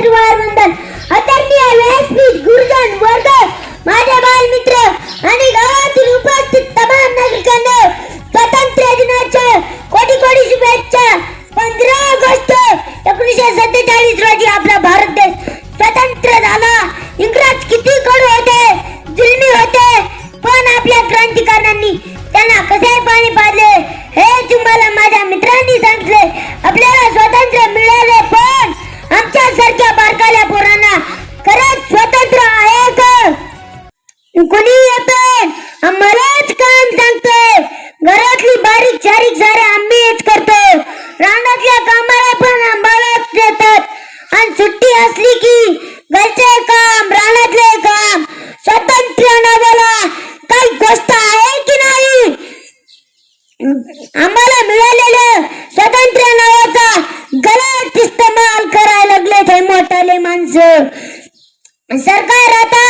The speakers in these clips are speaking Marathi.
रक्षाबंधन आदरणीय व्यासपीठ गुरुजन वर्ग माझे बालमित्र आणि गावातील उपस्थित तमाम नागरिकांना स्वातंत्र्य दिनाच्या कोटी कोटी शुभेच्छा. पंधरा ऑगस्ट एकोणीसशे सत्तेचाळीस रोजी आपला कोणी येते? आम्हालाच काम सांगतोय घरातली बारीक सारीक सारे आम्हीच करतो. रानातल्या कामाला पण आम्हालाच देतात. आणि सुट्टी असली की घरचे काम रानातले काम स्वतंत्र नावाला काही गोष्ट आहे की नाही? आम्हाला मिळालेलं स्वतंत्र नावाचा गलत इस्तेमाल करायला लागले ते मोठाले माणसं. सरकार आता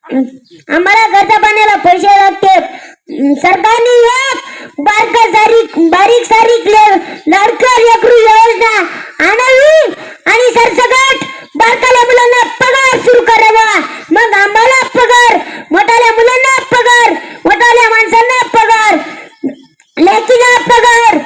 आम्हाला खर्चा पाण्याला पैसे लागते. सरकारने एक बारक सारीक बारीक सारीक लाडक्या लेकरू योजना आणावी आणि सरसकट बारकाल्या मुलांना पगार सुरू करावा. मग आम्हाला पगार मोठाल्या मुलांना पगार मोठाल्या माणसांना पगार लेकीला पगार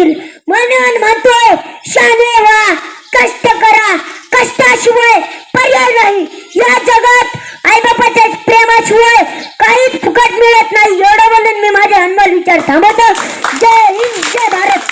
येईल म्हणून म्हणतो शाने व्हा कष्ट करा. कष्टाशिवाय पर्याय नाही. या जगात आईबापाच्या प्रेमाशिवाय काहीच फुकट मिळत नाही. एवढं म्हणून मी माझे हनुमान विचार थांबवतो. जय हिंद जय भारत.